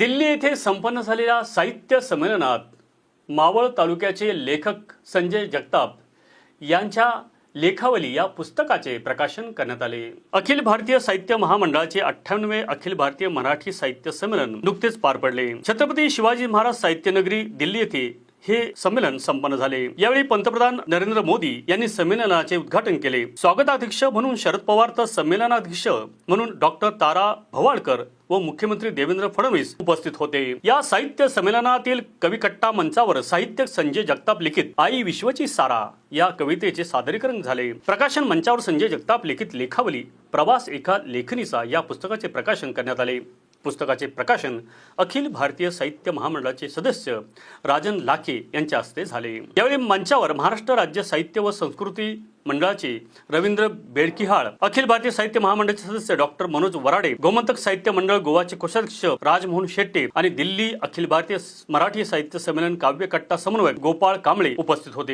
दिल्ली येथे संपन्न झालेल्या साहित्य संमेलनात मावळ तालुक्याचे लेखक संजय जगताप यांच्या लेखावली या पुस्तकाचे प्रकाशन करण्यात आले. अखिल भारतीय साहित्य महामंडळाचे अठ्ठ्याण्णवे अखिल भारतीय मराठी साहित्य संमेलन नुकतेच पार पडले. छत्रपती शिवाजी महाराज साहित्य नगरी दिल्ली येथे हे संमेलन संपन्न झाले. यावेळी पंतप्रधान नरेंद्र मोदी यांनी संमेलनाचे उद्घाटन केले. स्वागताध्यक्ष म्हणून शरद पवार तर संमेलनाध्यक्ष म्हणून डॉक्टर तारा भवाळकर व मुख्यमंत्री देवेंद्र फडणवीस उपस्थित होते. या साहित्य संमेलनातील कविकट्टा मंचावर साहित्य संजय जगताप लिखित आई विश्वची सारा या कवितेचे सादरीकरण झाले. प्रकाशन मंचावर संजय जगताप लिखित लेखावली प्रवास एका लेखनीचा या पुस्तकाचे प्रकाशन करण्यात आले. पुस्तकाचे प्रकाशन अखिल भारतीय साहित्य महामंडळाचे सदस्य राजन लाखे यांच्या हस्ते झाले. यावेळी मंचावर महाराष्ट्र राज्य साहित्य व संस्कृती मंडळाचे रवींद्र बेडकिहाळ अखिल भारतीय साहित्य महामंडळाचे सदस्य डॉक्टर मनोज वराडे गोमंतक साहित्य मंडळ गोवाचे कोषाध्यक्ष राजमोहन शेट्टे आणि दिल्ली अखिल भारतीय मराठी साहित्य संमेलन काव्य कट्टा समन्वयक गोपाळ कांबळे उपस्थित होते.